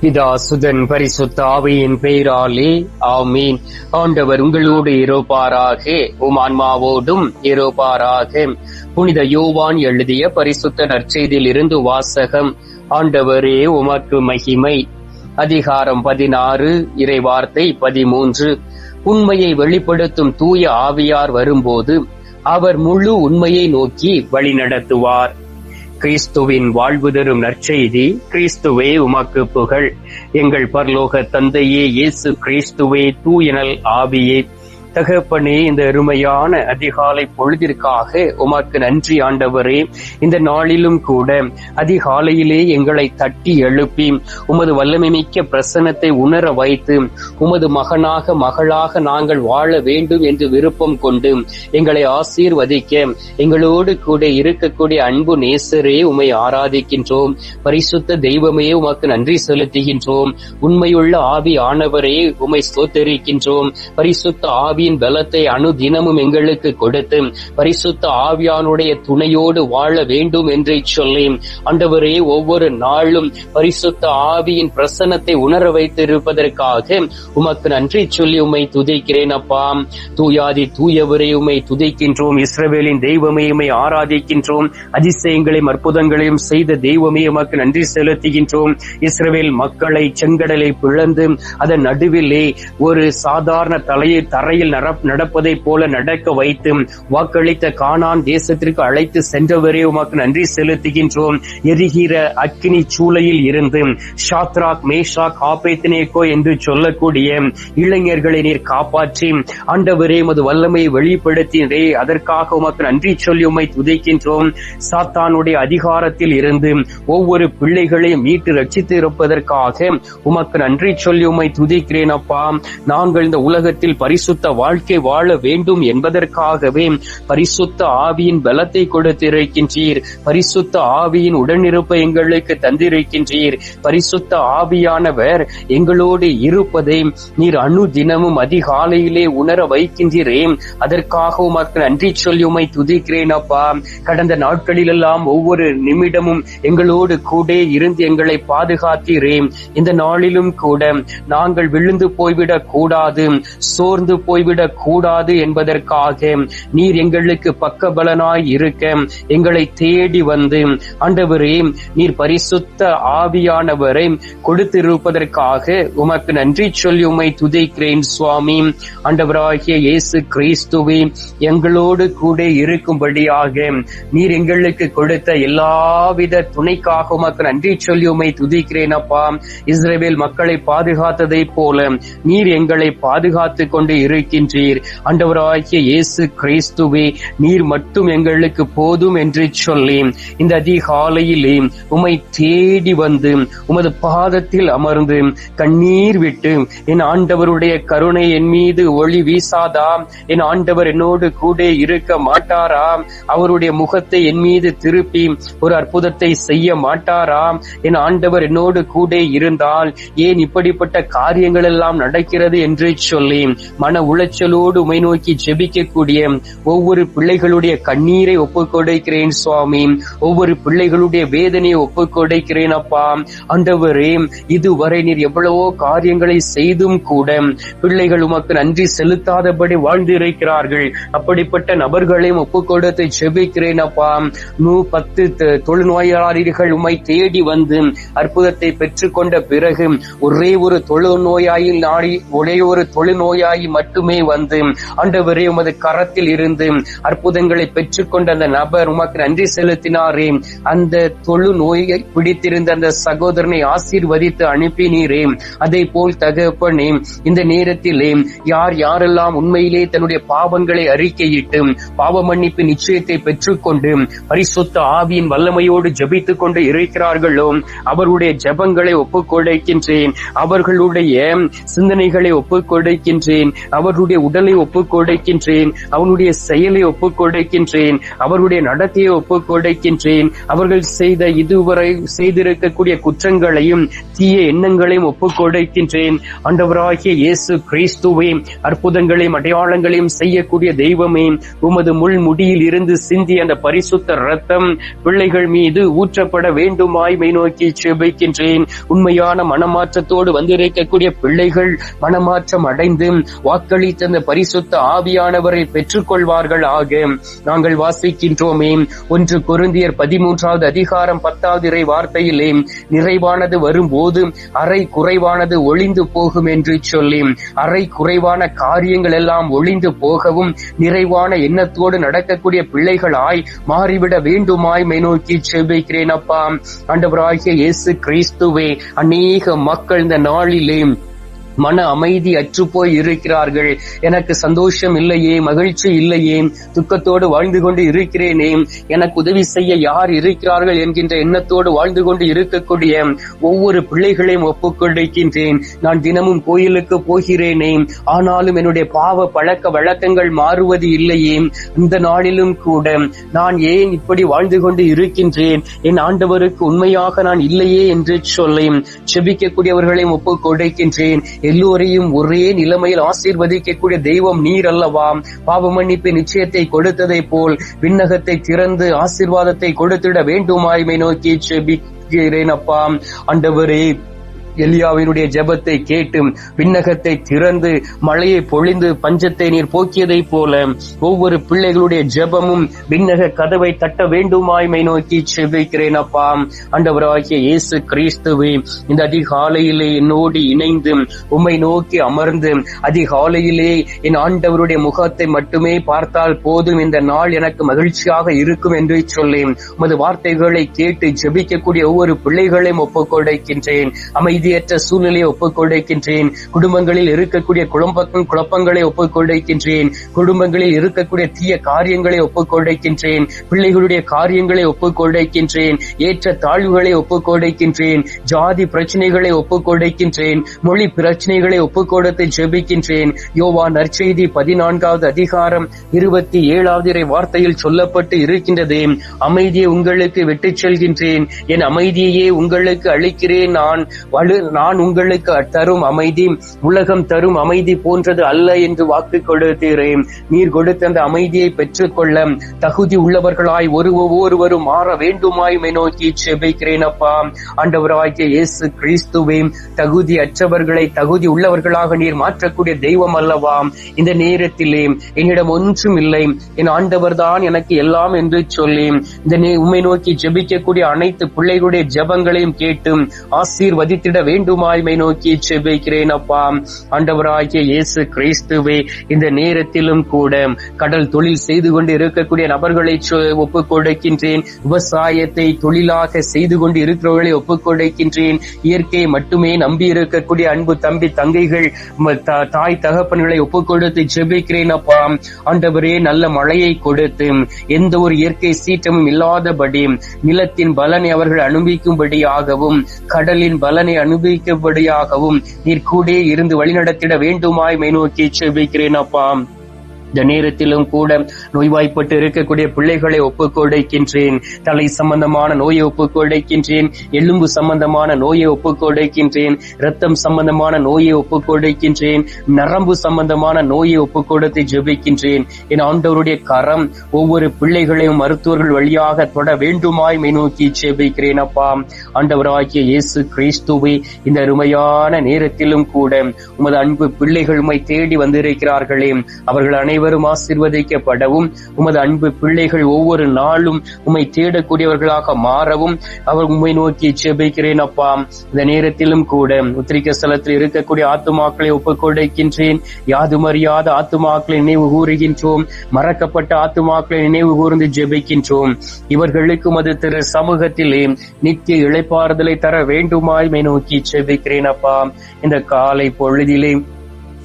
பிதா சுதன் பரிசுத்த ஆவியின் பெயராலே ஆமீன். ஆண்டவர் உங்களோடு இருப்பாராக உம் ஆன்மாவோடும் இருப்பாராக. புனித யோவான் எழுதிய பரிசுத்த நற்செய்தியில் இருந்து வாசகம் ஆண்டவரே உமக்கு மகிமை. அதிகாரம் பதினாறு இறைவார்த்தை பதிமூன்று. உண்மையை வெளிப்படுத்தும் தூய ஆவியார் வரும்போது அவர் முழு உண்மையை நோக்கி வழிநடத்துவார். கிறிஸ்துவின் வாழ்வு தரும் நற்செய்தி கிறிஸ்துவே உமக்கு புகழ். எங்கள் பரலோக தந்தையே இயேசு கிறிஸ்துவே தூயனல் ஆவியே தகப்பனே இந்த அருமையான அதிகாலை பொழுதிற்காக உமக்கு நன்றி ஆண்டவரே. இந்த நாளிலும் கூட அதிகாலையிலே எங்களை தட்டி எழுப்பி உமது வல்லமை மிக்க பிரசனத்தை உணர வைத்து உமது மகனாக மகளாக நாங்கள் வாழ வேண்டும் என்று விருப்பம் கொண்டு எங்களை ஆசீர்வதிக்க எங்களோடு கூட இருக்கக்கூடிய அன்பு நேசரே உமை ஆராதிக்கின்றோம். பரிசுத்த தெய்வமே உமக்கு நன்றி செலுத்துகின்றோம். உண்மையுள்ள ஆவி ஆனவரே உமை ஸ்தோத்தரிக்கின்றோம். பரிசுத்த ஆவி ஆவியின் பலத்தை அனுதினமும் எங்களுக்கு கொடுத்து பரிசுத்த ஆவியானுடைய துணையோடு வாழ வேண்டும் என்று சொல்லி ஆண்டவரே ஒவ்வொரு நாளும் பரிசுத்த ஆவியின் பிரசன்னத்தை உணர வைத்திருப்பதற்காக உமக்கு நன்றி சொல்லி உமை துதிக்கிறேன் அப்பா. தூயாதி தூயவரே உமை துதிக்கின்றோம். இஸ்ரவேலின் தெய்வமே உமை ஆராதிக்கின்றோம். அதிசயங்களையும் அற்புதங்களையும் செய்த தெய்வமே உமக்கு நன்றி செலுத்துகின்றோம். இஸ்ரவேல் மக்களை செங்கடலை பிளந்து அதன் நடுவிலே ஒரு சாதாரண தலையை தரையில் நட- நடப்பதை போல நடக்க வைத்து வாக்களித்த காணான் தேசத்திற்கு அழைத்து சென்றவரே உமக்கு நன்றி செலுத்துகின்றோம். எரிகிற அக்கினி சூளையில் இருந்து ஷாத்ராக் மேஷாக் ஆபேத்னேகோ என்று சொல்லக்கூடிய இளைஞர்களை நீர் காப்பாற்றி ஆண்டவரே உமது வல்லமையை வெளிப்படுத்தினரே அதற்காக உமக்கு நன்றி சொல்லி உமை துதைக்கின்றோம். சாத்தானுடைய அதிகாரத்தில் இருந்து ஒவ்வொரு பிள்ளைகளையும் மீட்டு ரட்சித்து இருப்பதற்காக உமக்கு நன்றி சொல்லி உமை துதிக்கிறேன் அப்பா. நாங்கள் இந்த உலகத்தில் பரிசுத்த வாழ்க்கை வாழ வேண்டும் என்பதற்காகவே பரிசுத்த ஆவியின் பலத்தை கொடுத்திருக்கின்றீர். பரிசுத்த ஆவியின் உடனிருப்பை எங்களுக்கு தந்திருக்கின்றீர். பரிசுத்த ஆவியானவர் எங்களோடு இருப்பதை நீர் அணு தினமும் அதிகாலையிலே உணர வைக்கின்றீரே அதற்காக உமக்கு நன்றி சொல்லி உமை துதிக்கிறேன் அப்பா. கடந்த நாட்களிலெல்லாம் ஒவ்வொரு நிமிடமும் எங்களோடு கூட இருந்து எங்களை பாதுகாத்தீரே இந்த நாளிலும் கூட நாங்கள் விழுந்து போய்விடக் கூடாது சோர்ந்து போய் கைவிடக் கூடாது என்பதற்காக நீர் எங்களுக்கு பக்கபலனாய் இருக்க எங்களை தேடி வந்து ஆண்டவரே நீர் பரிசுத்த ஆவியானவரை கொடுத்திருப்பதற்காக உமக்கு நன்றி சொல்லி உமை துதிக்கிறேன் சுவாமி. ஆண்டவராகிய இயேசு கிறிஸ்துவே எங்களோடு கூட இருக்கும்படியாக நீர் எங்களுக்கு கொடுத்த எல்லாவித துணைக்காக உமக்கு நன்றி சொல்லி உமை துதிக்கிறேன் அப்பா. இஸ்ரேவேல் மக்களை பாதுகாத்ததை போல நீர் எங்களை பாதுகாத்து கொண்டு இருக்கி இருக்கின்றீர் ஆண்டவராகிய இயேசு கிறிஸ்துவே நீர் மட்டும் எங்களுக்கு போதும் என்று சொல்லி இந்த அதிகாலையிலே உமை தேடி வந்து உமது பாதத்தில் அமர்ந்து கண்ணீர் விட்டு என் ஆண்டவருடைய கருணை என் மீது ஒளி வீசாதா? என் ஆண்டவர் என்னோடு கூட இருக்க மாட்டாரா? அவருடைய முகத்தை என் மீது திருப்பி ஒரு அற்புதத்தை செய்ய மாட்டாரா? என் ஆண்டவர் என்னோடு கூட இருந்தால் ஏன் இப்படிப்பட்ட காரியங்கள் எல்லாம் நடக்கிறது என்று சொல்லி மன உள உளைச்சலோடு உமை நோக்கி ஜெபிக்கக்கூடிய ஒவ்வொரு பிள்ளைகளுடைய கண்ணீரை ஒப்புக் கொடுக்கிறேன் சுவாமி. ஒவ்வொரு பிள்ளைகளுடைய வேதனையை ஒப்புக் கொடுக்கிறேன் அப்பா. ஆண்டவரே இதுவரை நீர் எவ்வளவோ காரியங்களை செய்தும் கூட பிள்ளைகள் உமக்கு நன்றி செலுத்தாதபடி வாழ்ந்து இருக்கிறார்கள் அப்படிப்பட்ட நபர்களையும் ஒப்புக் கொடுத்து ஜெபிக்கிறேன் அப்பா. நூ பத்து த- தொழுநோயாளிகள் உம்மை தேடி வந்து அற்புதத்தை பெற்றுக்கொண்ட பிறகு ஒரே ஒரு தொழுநோயாயில் நாடி ஒரே ஒரு தொழுநோயாயி மட்டுமே வந்து ஆண்டவரே உமது கரத்தில் இருந்து அற்புதங்களை பெற்றுக்கொண்ட அந்த நபர் உமக்கு நன்றி செலுத்தினாரே. அந்த தொழு நோயை பிடித்திருந்த அந்த சகோதரனை ஆசீர்வதித்து அனுப்பினீரே. அதை போல் தகப்பனே இந்த நேரத்திலே யார் யாரெல்லாம் உண்மையிலே தன்னுடைய பாவங்களை அறிக்கையிட்டு பாவ மன்னிப்பு நிச்சயத்தை பெற்றுக்கொண்டு பரிசுத்த ஆவியின் வல்லமையோடு ஜபித்துக் கொண்டு இருக்கிறார்களோ அவருடைய ஜபங்களை ஒப்புக்கொடுக்கின்றேன். அவர்களுடைய சிந்தனைகளை ஒப்புக்கொடுக்கின்றேன். அவருடைய அவர்களுடைய அவனுடைய உடலை ஒப்புக் கொடுக்கின்றேன் அவனுடைய செயலை ஒப்புக் கொடுக்கின்றேன் அவருடைய நடத்தையை ஒப்புக் கொடுக்கின்றேன் அவர்கள் செய்த இதுவரை செய்திருக்கக்கூடிய குற்றங்களையும் தீய எண்ணங்களையும் ஒப்புக் கொடுக்கின்றேன் ஆண்டவராகிய இயேசு கிறிஸ்துவே அற்புதங்களையும் அடையாளங்களையும் செய்யக்கூடிய தெய்வமே உமது முள் முடியில் இருந்து சிந்தி அந்த பரிசுத்த ரத்தம் பிள்ளைகள் மீது ஊற்றப்பட வேண்டுமாய் மை நோக்கி செபிக்கின்றேன். உண்மையான மனமாற்றத்தோடு வந்திருக்கக்கூடிய பிள்ளைகள் மனமாற்றம் அடைந்து வாக்களி வாக்களித்த அந்த பரிசுத்த ஆவியானவரை பெற்றுக்கொள்வார்கள் ஆக. நாங்கள் வாசிக்கின்றோமே. ஒன்று குருந்தியர் பதிமூன்றாவது அதிகாரம் பத்தாவது இறை வார்த்தையிலே நிறைவானது வரும்போது அரை குறைவானது ஒளிந்து போகும் என்று சொல்லி அரை குறைவான காரியங்கள் எல்லாம் ஒளிந்து போகவும் நிறைவான எண்ணத்தோடு நடக்கக்கூடிய பிள்ளைகளாய் மாறிவிட வேண்டுமாய் மேநோக்கி செபிக்கிறேன் அப்பா. அண்டவராகிய இயேசு கிறிஸ்துவே அநேக மக்கள் இந்த நாளிலே மன அமைதி அற்றுப்போய் இருக்கிறார்கள். எனக்கு சந்தோஷம் இல்லையே மகிழ்ச்சி இல்லையே துக்கத்தோடு வாழ்ந்து கொண்டு இருக்கிறேனே எனக்கு உதவி செய்ய யார் இருக்கிறார்கள் என்கின்ற எண்ணத்தோடு வாழ்ந்து கொண்டு இருக்கக்கூடிய ஒவ்வொரு பிள்ளைகளையும் ஒப்புக்கொண்டிருக்கின்றேன் நான் தினமும் கோயிலுக்கு போகிறேனே ஆனாலும் என்னுடைய பாவ பழக்க வழக்கங்கள் மாறுவது இல்லையே இந்த நாளிலும் கூட நான் ஏன் இப்படி வாழ்ந்து கொண்டு இருக்கின்றேன்? என் ஆண்டவருக்கு உண்மையாக நான் இல்லையே என்று சொல்லி செபிக்கக்கூடியவர்களையும் ஒப்புக் கொடுக்கின்றேன் எல்லோரையும் ஒரே நிலைமையில் ஆசீர்வதிக்கக்கூடிய தெய்வம் நீர் அல்லவா பாவ மன்னிப்பு நிச்சயத்தை கொடுத்ததை போல் விண்ணகத்தை திறந்து ஆசீர்வாதத்தை கொடுத்திட வேண்டுமாய்மை நோக்கி செபிக்கிறேன் அப்பா அண்டவரே எலியாவினுடைய ஜெபத்தை கேட்டு விண்ணகத்தை திறந்து மழையை பொழிந்து பஞ்சத்தை நீர் போக்கியதைப் போல ஒவ்வொரு பிள்ளைகளுடைய ஜெபமும் விண்ணக கதவை தட்ட வேண்டுமாய்மை நோக்கி செவிக்கிறேன் அப்பா. ஆண்டவராகிய இயேசு கிறிஸ்துவே இந்த அதிகாலையிலே என்னோடு இணைந்து உம்மை நோக்கி அமர்ந்து அதிகாலையிலே என் ஆண்டவருடைய முகத்தை மட்டுமே பார்த்தால் போதும். இந்த நாள் எனக்கு மகிழ்ச்சியாக இருக்கும் என்று சொல்லி உமது வார்த்தைகளை கேட்டு ஜெபிக்கக்கூடிய ஒவ்வொரு பிள்ளைகளையும் ஒப்புக்கொடுக்கின்றேன். அமைதி அமைதியற்ற சூழ்நிலையை ஒப்புக்கொண்டிருக்கின்றேன். குடும்பங்களில் இருக்கக்கூடிய குழம்பக்கம் குழப்பங்களை ஒப்புக்கொண்டிருக்கின்றேன். குடும்பங்களில் இருக்கக்கூடிய தீய காரியங்களை ஒப்புக்கொண்டிருக்கின்றேன். பிள்ளைகளுடைய காரியங்களை ஒப்புக்கொண்டிருக்கின்றேன். ஏற்ற தாழ்வுகளை ஒப்புக்கொண்டிருக்கின்றேன். ஜாதி பிரச்சனைகளை ஒப்புக்கொண்டிருக்கின்றேன். மொழி பிரச்சனைகளை ஒப்புக்கொடுத்து ஜெபிக்கின்றேன். யோவா நற்செய்தி பதினான்காவது அதிகாரம் இருபத்தி ஏழாவது இறை வார்த்தையில் சொல்லப்பட்டு இருக்கின்றது. அமைதியை உங்களுக்கு விட்டுச் செல்கின்றேன். என் அமைதியையே உங்களுக்கு அளிக்கிறேன் நான். வலு நான் உங்களுக்கு தரும் அமைதி உலகம் தரும் அமைதி போன்றது அல்ல என்று வாக்கு கொடுத்தீரேன். நீர் கொடுத்த அந்த அமைதியை பெற்றுக்கொள்ள தகுதி உள்ளவர்களாய் ஒரு ஒவ்வொருவரும் மாற வேண்டுமாய் நோக்கி செபிக்கிறேன் அப்பா. ஆண்டவராகிய இயேசு கிறிஸ்துவே தகுதி அற்றவர்களை தகுதி உள்ளவர்களாக நீர் மாற்றக்கூடிய தெய்வம் அல்லவா? இந்த நேரத்திலே என்னிடம் ஒன்றும் இல்லை. என் ஆண்டவர் தான் எனக்கு எல்லாம் என்று சொல்லி இந்த உண்மை நோக்கி ஜெபிக்கக்கூடிய அனைத்து பிள்ளைகளுடைய ஜபங்களையும் கேட்டு ஆசீர்வதித்திட வேண்டுமாய்மை நோக்கி செபிக்கிறேன் அப்பா. ஆண்டவராகிய இயேசு கிறிஸ்துவே இந்த நேரத்திலும் கூட கடல் தொழில் செய்து கொண்டு இருக்கக்கூடிய நபர்களை ஒப்புக் கொடுக்கின்றேன் விவசாயத்தை தொழிலாக செய்து கொண்டு இருக்கிறவர்களை ஒப்புக் கொடுக்கின்றேன் இயற்கையை மட்டுமே நம்பி இருக்கக்கூடிய அன்பு தம்பி தங்கைகள் தாய் தகப்பன்களை ஒப்புக் கொடுத்து ஜெபிக்கிறேன் அப்பா. ஆண்டவரே நல்ல மழையை கொடுத்து எந்த ஒரு இயற்கை சீற்றமும் இல்லாதபடி நிலத்தின் பலனை அவர்கள் அனுபவிக்கும்படியாகவும் கடலின் பலனை அனுபவிக்கும்படியாகவும் நீர் கூட இருந்து வழிநடத்திட வேண்டுமாய் மை செபிக்கிறேன் அப்பாம் இந்த நேரத்திலும் கூட நோய்வாய்ப்பட்டு இருக்கக்கூடிய பிள்ளைகளை ஒப்புக்கொடைக்கின்றேன் தலை சம்பந்தமான நோயை ஒப்புக்கொடைக்கின்றேன் எலும்பு சம்பந்தமான நோயை ஒப்புக்கொடைக்கின்றேன் ரத்தம் சம்பந்தமான நோயை ஒப்புக்கொடைக்கின்றேன் நரம்பு சம்பந்தமான நோயை ஒப்புக்கொடுத்து ஜெபிக்கின்றேன். என் ஆண்டவருடைய கரம் ஒவ்வொரு பிள்ளைகளையும் மருத்துவர்கள் வழியாக தொட வேண்டுமாய் நோக்கி ஜெபிக்கிறேன் அப்பா. ஆண்டவராகிய இயேசு கிறிஸ்துவை இந்த அருமையான நேரத்திலும் கூட உமது அன்பு பிள்ளைகள் தேடி வந்திருக்கிறார்களே. அவர்கள் அனைவரும் அனைவரும் ஆசிர்வதிக்கப்படவும். உமது அன்பு பிள்ளைகள் ஒவ்வொரு நாளும் உம்மை தேடக்கூடியவர்களாக மாறவும். அவர் உண்மை நோக்கி செபிக்கிறேன் அப்பா. இந்த நேரத்திலும் கூட உத்திரிக்க ஸ்தலத்தில் இருக்கக்கூடிய ஆத்துமாக்களை ஒப்புக்கொடுக்கின்றேன். யாதுமறியாத ஆத்துமாக்களை நினைவு கூறுகின்றோம். மறக்கப்பட்ட ஆத்துமாக்களை நினைவு கூர்ந்து ஜெபிக்கின்றோம். இவர்களுக்கும் அது திரு சமூகத்திலே நித்திய இழைப்பாறுதலை தர வேண்டுமாய் நோக்கி செபிக்கிறேன் அப்பா. இந்த காலை பொழுதிலே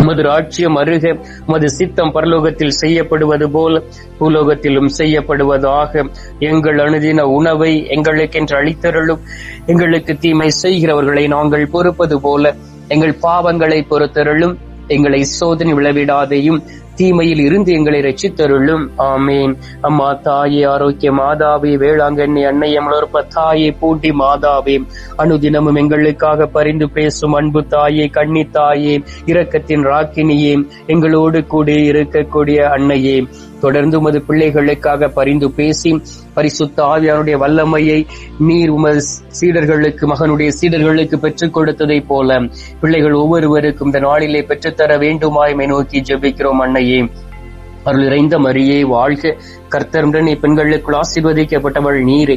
உமது ராட்சியம் அருக உமது சித்தம் பரலோகத்தில் செய்யப்படுவது போல பூலோகத்திலும் செய்யப்படுவதாக எங்கள் அனுதின உணவை எங்களுக்கென்று அளித்தருளும். எங்களுக்கு தீமை செய்கிறவர்களை நாங்கள் பொறுப்பது போல எங்கள் பாவங்களை பொறுத்தருளும். எங்களை சோதனை விளைவிடாதையும் தீமையில் இருந்து எங்களை ரச்சித்தருளும் ஆமேன். அம்மா தாயே ஆரோக்கிய மாதாவே வேளாங்கண்ணி அன்னையமலோற்ப தாயே பூட்டி மாதாவே அனுதினமும் எங்களுக்காக பரிந்து பேசும் அன்பு தாயே கண்ணி தாயே இரக்கத்தின் ராக்கினியே எங்களோடு கூட இருக்கக்கூடிய அன்னையே தொடர்ந்து உமது பிள்ளைகளுக்காக பரிந்து பேசி பரிசுத்த ஆவியானுடைய வல்லமையை நீர் உமது சீடர்களுக்கு மகனுடைய சீடர்களுக்கு பெற்றுக் கொடுத்ததை போல பிள்ளைகள் ஒவ்வொருவருக்கும் இந்த நாளிலே பெற்றுத்தர வேண்டுமாய்மை நோக்கி ஜெபிக்கிறோம் அன்னையே. அருள் இறைந்த மரியே வாழ்க. கர்த்தருடன் பெண்களுக்குள் ஆசீர்வதிக்கப்பட்டவள் நீரே.